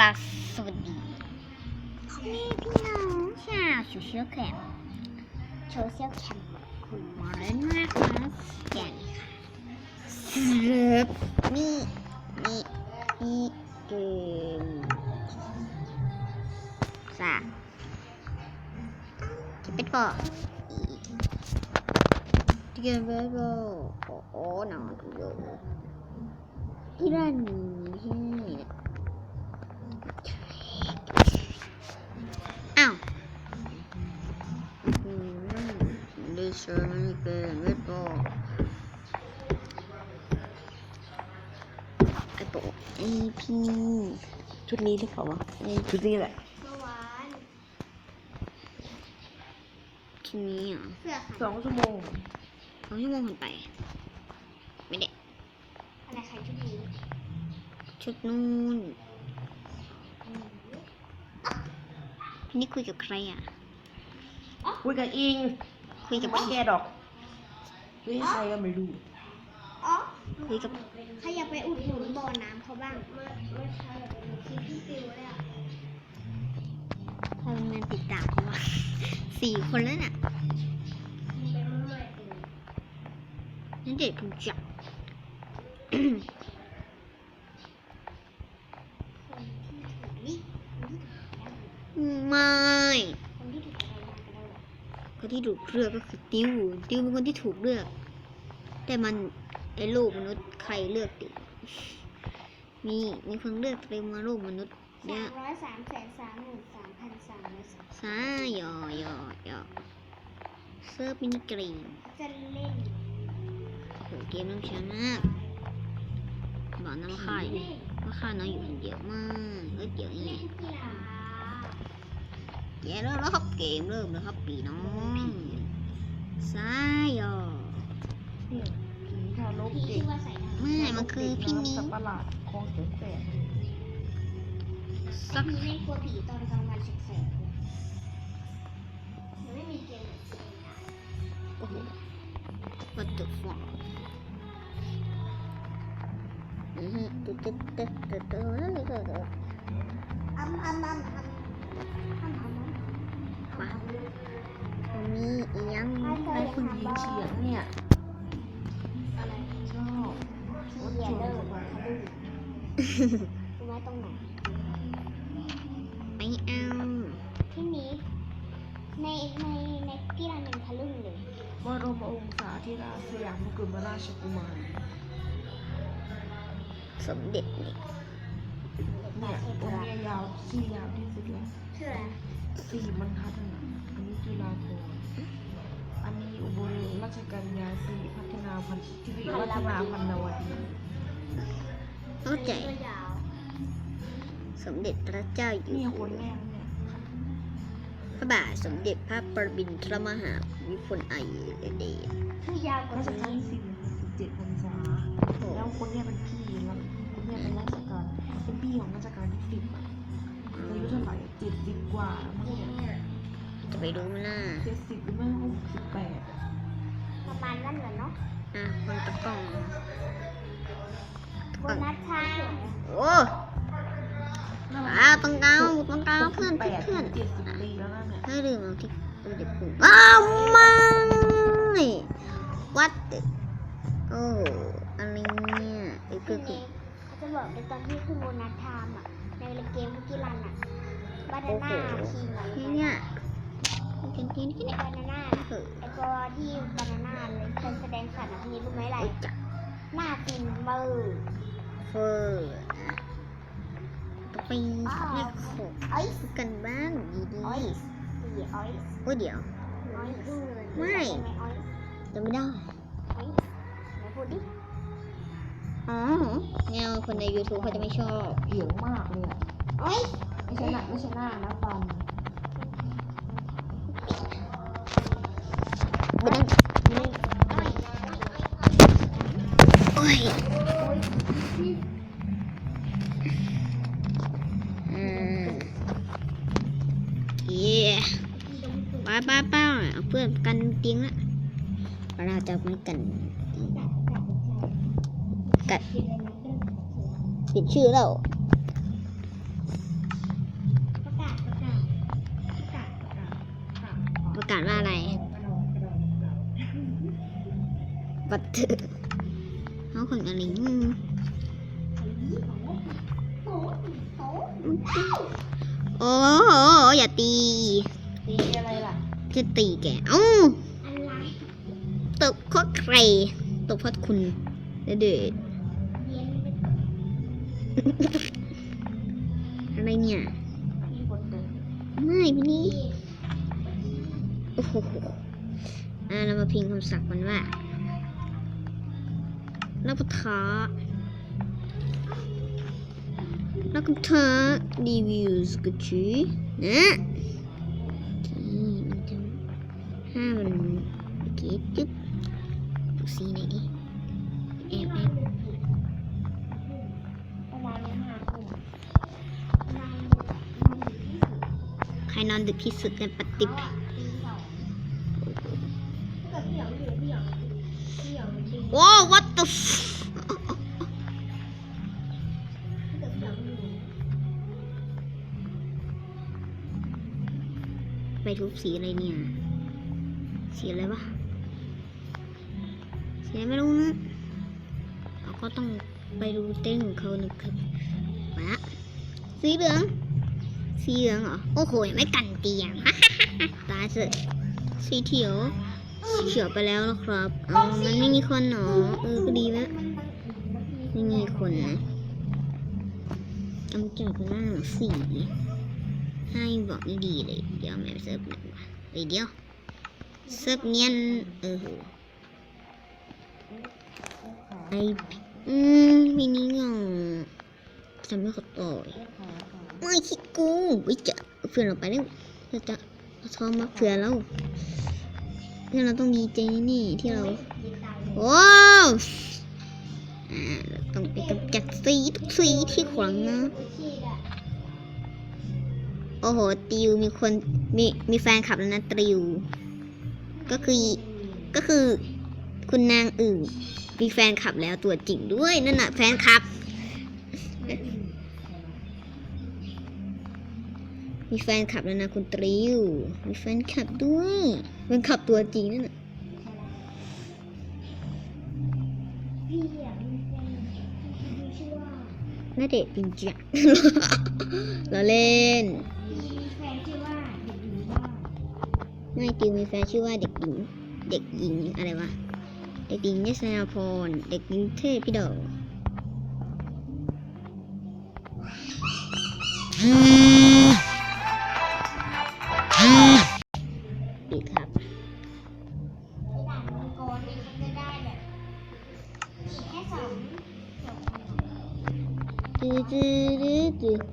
ราบสวัสดีพ่อแม่พี่น้องชาวโซเชียลแคมโซเชียลแคมป์คุณมาเล่นมากนะอย่างนี้ค่ะเสือบนี่นี่นี่เกมสาจะเป็นปอที่เกมเบสบอลโอ้โหนอนอยู่ที่ร้านนี้ที่ อ้าวอืมดิฉันไม่เป็นไม่พอไอ้โปไอพีชุดนี้หรือเปล่าวะชุดนี้แหละเมื่อวานทีนี้เหรอเสื้อขาสองชั่วโมงสองชั่วโมงผ่านไป ไม่ได้อะไรใครชุดนี้ชุดนู่นพี่ นี่คุยกับใครอะ คุยกับอิงคุยกับไม่พี่แกดอกคุยกับใครก็ไม่รู้ อ๋อคุยกับใครอยากไปอุดหนุนบ่อน้ำเขาบ้างเมื่อเมื่อเช้าอยากไปดูคลิปพี่ฟิวเลยอะพลังงานติดตามเขาว่าสี่คนแล้วน่ะเป็นเมื่อเองนั่นเด็กคุณจับ คนที่ถูกนี่คนที่ถูกแล้ว ไม่ คนที่ถูกอะไรมากันแล้วเหรอ คน ที่ถูกเลือกก็คือติวติวเป็นคนที่ถูกเลือก แต่มันไอ้โลกมนุษย์ใครเลือกติวมีมีคนเลือกเต็มมาโลกมนุษย์เนี่สายมร้อยสามแสนสามหมื่นสามพันสามร้อยสามซายอยอยอเซิร์ฟมินิเกมจะเล่นโอ้โหเกมต้องช้ามากบอกน้ำค่ายว่าค่าน้อยอยู่คนเดียวมากเออเดี๋ยวนี่ ไงเล่นกีฬาแย่แล้วแล้วครับเกมเริ่มแล้วครับปีน้องซายอเนี่ยผีทารกพี่เด็ที่กว่าใส่ดาวไม่มันคือพี่นี้สัตว์ประหลาดคลองแสนแสบสักพี่ไม่กลัวผีตอนกลางวันแสกๆเลยมันไม่มีเกมไหนเสียงโอ้โห what the fuck อือฮึตึ๊ดตึ๊ดตึ๊ดตึ๊ดตึ๊ดตึ๊ดตึ๊ด คุณยิงเฉียงเนี่ยอะไรชอบพี่เยเดอร์เขาดูรู้ไหมตรงไหนไม่เอาที่นี้ในในในที่ร้านยังทะลึ่งเลยบรมองศาธิราชสยามกุฎราชกุมารสมเด็จนี่เนี่ยตรงเนี้ยยาวที่ยาวที่สุดแล้วชื่ออะไรสี่บรรทัดน่ะอันนี้จุฬาภรณ์ อันนี้อุบลราชกัญญาสิริพัฒนาพันธ์สิริวัฒนาพันนวดีเข้าใจตัวยาวสมเด็จพระเจ้าอยู่นี่หัควนแรกเนี่ยพระบาทสมเด็จพระปรมินทรมหาภูมิพลอดุลยเดชชื่อยาวกว่าราชนี้การที่สี่สิบเจ็ดพรรษาโอ้โหแล้วคนเนี้ยเป็นพี่แล้วคนเนี้ยเป็นราชการเป็นพี่ของราชการที่สิบอะ ไปรู้ไหมล่ะเจ็ดสิบหรือไม่หกสิบแปดอะประมาณนั้นเหรอเนาะอะคนตะกล้องโบนัสทางโอ้อ้าวต้องเกาต้องเกาเพื่อนแปเพื่อนดเพื่อนเจ็ดสิบปีแล้วนั่นเนี่ยให้ลืมเอาที่ตัวเด็กปุ่มอ้าวไม่วัดโอ้โหอะไรเนี่ยไอ้เพื่พี่อนคือเนเขาจะบอกในตอนที่ขึ้นโบนัสไทม์อะในเกมคุกกี้รันอะบานาน่าคิงอะไรที่เนี่เนี่ยย กินกินกินไอ้บานาน่าเถอะไอ้ตัวที่บานาน่าเลยเคยแสดงสัตว์อะพี่รู้ไหมอะไรไอ้จักหน้าฟินเบอร์เฟอร์ต้องไปเรียกขบไอซ์กันบ้างดีดีไอซ์สีไอซ์โอ้ยเดี๋ยวไอซ์ไม่ไอซ์จะไม่ได้ไอซ์ไหนพูดดิอ๋อแนวคนใน YouTube เขาจะไม่ชอบเหยียงมากเลยอะไอซ์ไม่ใช่หนักไม่ใช่หน้านะฟัน ไปนั่งโอ้ยป้าป้าป้าเพื่อนกันเตียงละเราจะไม่กันกัดปิดชื่อแล้วประกาศว่าอะไร บัตเตอร์เขาคนอะไรอืมโต๊ะโต๊ะโอ้โหอย่าตี ตีอะไรล่ะ จะตีแกเอ้าอะไรตกเพราะใครตกเพราะคุณเด็ดเรียนไม่อะไรเนี่ยพี่บนเดินไม่พี่นี่ โอ้โหอ่าเรามาพิมพ์คำศัพท์มันว่า นักปะทะนักปะทะรีวิวสกุชีนะที่มันจะห้ามันโอเคจึ๊บดูสีไหนดิแอบแอบประมาณนี้ห้าทุ่มใครนอนดึกที่สุดในปฏิบัติว้าว ไปทุบสีอะไรเนี่ย สีอะไรวะสีอะไรไม่รู้นะเราก็ต้องไปดูเต้นของเขาหนะครับมาละสีเหลือง สีเหลืองเหรอ โอ้โห ไม่กันเตียงตาเสร็จสีเขียว เขียวไปแล้วนะครับอ๋อมันไม่มีคนหนอ เออ ก็ดีแล้วไม่มีคนนะกำจัดหน้าสีให้บอกนี่ดีเลย เดี๋ยวแม่เซิร์ฟหนึ่งว่ะเดี๋ยว เซิร์ฟเนียน เออไออืมมินิงงทำให้เขาต่อยไม่คิดกูวิจะเพื่อนเราไปแล้วจะเอาทองมาเผื่อเรา เนี่เราต้องดีใจนี่ที่เราว้าวอ่าต้องไปกำจัดสีทุกสีที่ขวางนะ โอ้โหติวมีคนมีมีแฟนคลับแล้วนะติว ก็คือก็คือคุณนางอื่นมีแฟนคลับแล้วตัวจริงด้วยนั่นน่ะแฟนคลับ มีแฟนคลับแล้วนะคุณตริวมีแฟนคลับด้วยแฟนคลับตัวจริงนั่นน่ะพี่อะน่าเดชน์จริงจังเราเล่นนาเด็กหญิงว่าไม่ติวมีแฟนชื่อว่าเด็กหญิง เด็กหญิงอะไรวะ เด็กหญิงเนสนาพร เด็กหญิงเทพพี่ดอก ตื้อตื้อตื้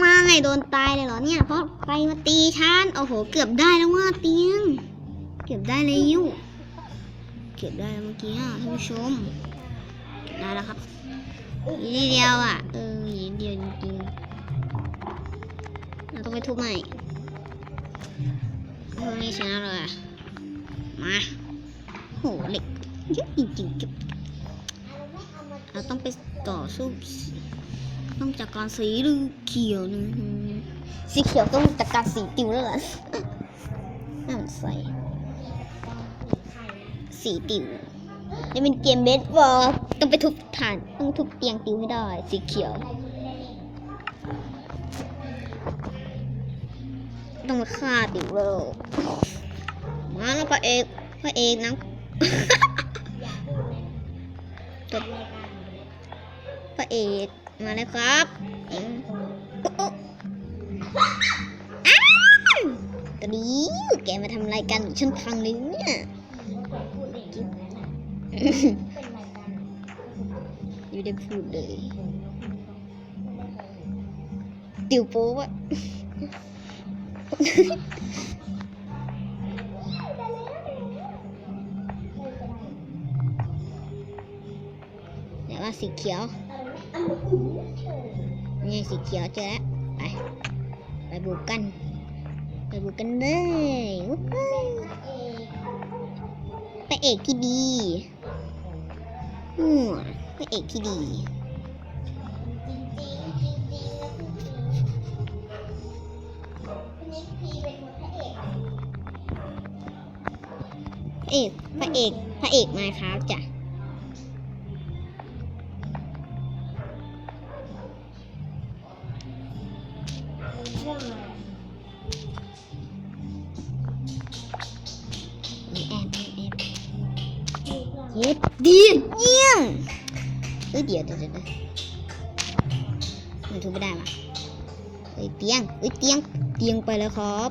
มาไงโดนตายเลยเหรอเนี่ย เพราะไฟมาตีฉันโอ้โห เกือบได้แล้วว่าเตียง เกือบได้เลยยุเกือบได้แล้วเมื่อกี้อะท่านผู้ชมได้แล้วครับอีกนิดเดียวอะ เอออีกนิดเดียวจริงๆเราต้องไปทุบใหม่พวกนี้ชนะเลยมาโหเหล็กเยอะจริงๆเก็บเราต้องไปต่อสู้ ต้องจัดการสีหรือเขียวนะสีเขียวต้องจัดการสีติวแล้วล่ะน่าสนใสสีติวนี่เป็นเกมเบสบอลต้องไปทุบฐานต้องทุบเตียงติวให้ได้ สีเขียว ต้องมาฆ่าติวแล้วมาแล้วพระเอกพระเอกน้ำพระเอก มาแล้วครับอืมโอ๊ะโอ๊ะอ้าวตรีแกมาทำอะไรกันฉันพังเลยเนี่ยพูดเองเป็นรายการไม่ได้พูดเลยติวโป๊ะสีเขียวเออไม่เอาเออ นี่สีเขียวเจอแล้ว ไป ไปบุกกัน ไปบุกกันเลยวู้ฮู้เอกพระเอกที่ดีอืมพระเอกที่ดีจริงจริงจริงจริงแล้วจริงจริงคุณนิกพีเป็นพระเอกพระเอกพระเอกพระเอกมาครับจ้ะ รื่องเย็บดีเยี่ยมเอ้ยเดี๋ยวเดี๋ยวเดี๋ยวมันทุบไม่ได้ปะเอ้ยเตียงเอ้ยเตียงเตียงไปแล้วครับ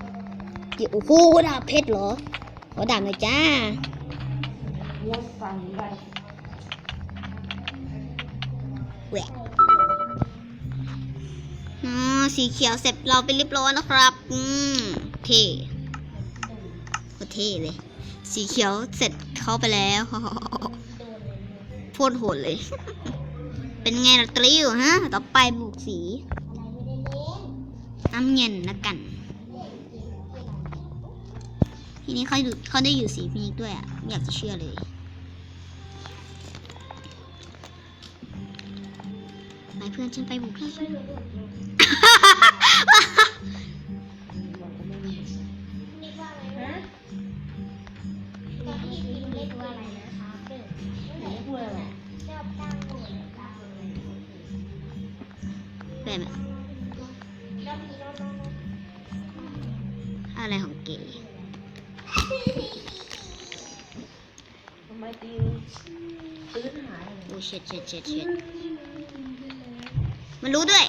เดี๋ยวโอ้โหดาบเพชรเหรอขอดาบหน่อยจ้าแหวะสีเขียวเสร็จเราไปเรียบร้อยนะครับ อืมเท่โคตรเท่เลย สีเขียวเสร็จเข้าไปแล้วโดนโหดเลย เป็นไงล่ะตริวฮะ ต่อไปบุกสีน้ำเงินละกัน ที่นี้เขาเขาได้อยู่สีพินิกด้วยอะไม่อยากจะเชื่อเลยไปเพื่อนฉันไปบุกแเลยโอ้เช็ดเช็ดเช็ดเช็ดมันรู้ด้วย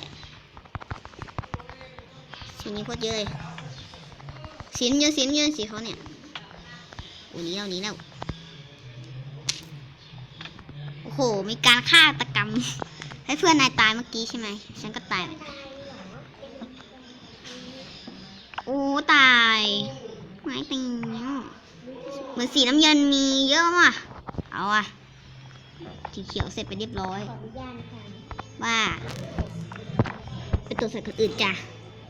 สีนี้โคตรเยอะเลยสีน้ำเงินสีน้ำเงินสีเขาเนี่ยโอ้นี้แล้วนี้แล้ว โอ้โห มีการฆาตกรรม ให้เพื่อนนายตายเมื่อกี้ใช่ไหม ฉันก็ตาย โอ้ ตายไม้ติงเหมือนสีน้ำเงินมีเยอะว่ะ เอาอะ สีเขียวเสร็จไปเรียบร้อย ขออนุญาตนะคะว่าไปตรวจสอบคนอื่นจ้ะ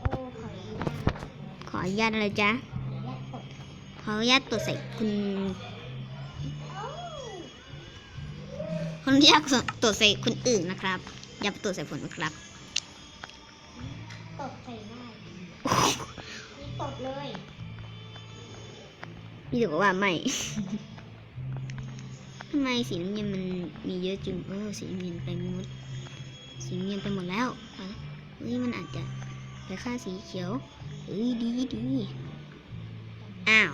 โอ้ขออนุญาตขออนุญาตอะไรจ๊ะ ขออนุญาตกดขออนุญาตตรวจใส่คุณโอ้ขออนุญาตตรวจใส่คนอื่นนะครับ อย่าไปตรวจใส่ผมนะครับตดใส่ได้นี่ตดเลย พี่ถือว่าไม่ทำ ไมสีน้ำเงินมันมีเยอะจังเออสีน้ำเงินไปหมดสีน้ำเงินไปหมดแล้วไปแล้วเฮ้ยมันอาจจะไปฆ่าสีเขียวเฮ้ยดีดีอ้าว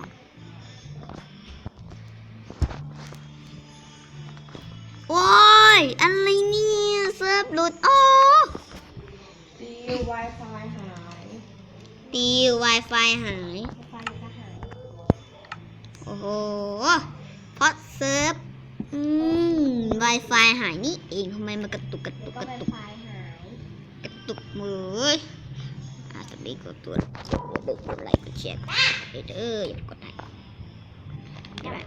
โอ้ยอะไรเนี่ยเซิร์ฟหลุดอ๋อตี Wi-Fi หายตี Wi-Fi หาย ไฟมันก็หาย โอ้โห เพราะเซิร์ฟ อืม Wi-Fi หายนี่เองทำไมมันกระตุกกระตุกก็กระไฟตุกไฟหาย กระตุกมืออาสบีกดตัวอย่าลืมกดไลค์กดแชร์กดติดตามเด้ออย่าไปกดไลค์ได้ไหม